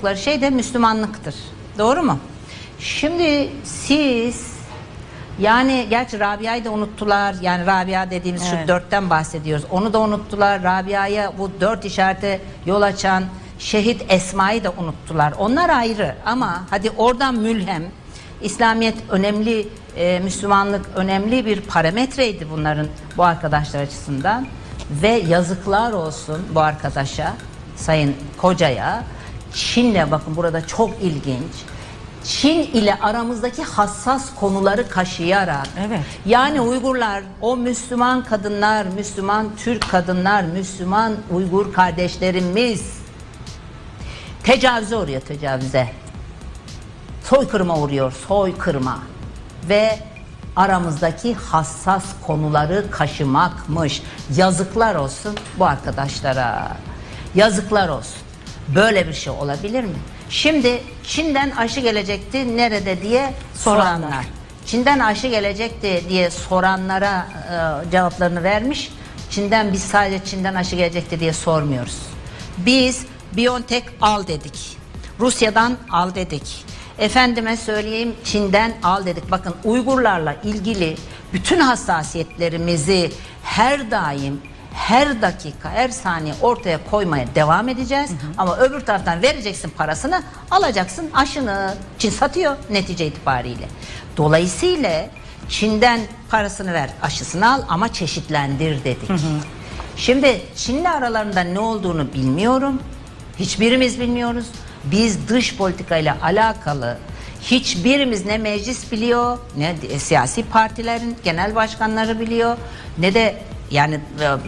oldukları şey de Müslümanlıktır. Doğru mu? Şimdi siz yani gerçi Rabia'yı da unuttular. Yani Rabia dediğimiz şu Evet. dörtten bahsediyoruz. Onu da unuttular. Rabia'ya bu dört işarete yol açan şehit Esma'yı da unuttular. Onlar ayrı ama hadi oradan mülhem İslamiyet önemli, e, Müslümanlık önemli bir parametreydi bunların bu arkadaşlar açısından ve yazıklar olsun bu arkadaşa Sayın Koca'ya Çin'le bakın burada çok ilginç Çin ile aramızdaki hassas konuları kaşıyarak Evet. yani Uygurlar, o Müslüman kadınlar, Müslüman Türk kadınlar, Müslüman Uygur kardeşlerimiz tecavüze uğruyor tecavüze. Soykırıma uğruyor, soykırıma. Ve aramızdaki hassas konuları kaşımakmış. Yazıklar olsun bu arkadaşlara. Yazıklar olsun. Böyle bir şey olabilir mi? Şimdi Çin'den aşı gelecekti nerede diye soranlar. Soranlar. Çin'den aşı gelecekti diye soranlara e, cevaplarını vermiş. Çin'den biz sadece Çin'den aşı gelecekti diye sormuyoruz. Biz BioNTech al dedik. Rusya'dan al dedik. Efendime söyleyeyim Çin'den al dedik. Bakın Uygurlarla ilgili bütün hassasiyetlerimizi her daim her dakika, her saniye ortaya koymaya devam edeceğiz. Ama öbür taraftan vereceksin parasını, alacaksın aşını. Çin satıyor netice itibariyle. Dolayısıyla Çin'den parasını ver, aşısını al ama çeşitlendir dedik. Şimdi Çin'le aralarında ne olduğunu bilmiyorum. Hiçbirimiz bilmiyoruz. Biz dış politikayla alakalı hiçbirimiz ne meclis biliyor, ne siyasi partilerin genel başkanları biliyor, ne de yani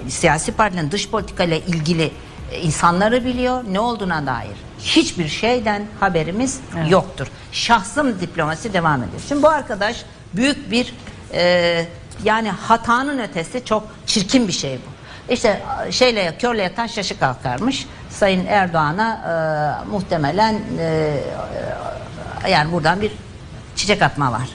e, siyasi partilerin dış politikayla ilgili e, insanları biliyor, ne olduğuna dair hiçbir şeyden haberimiz yoktur. Şahsım diplomasi devam ediyor. Şimdi bu arkadaş büyük bir e, yani hatanın ötesi çok çirkin bir şey bu. İşte şeyle körle yatan şaşı kalkarmış. Sayın Erdoğan'a e, muhtemelen e, e, yani buradan bir çiçek atma var.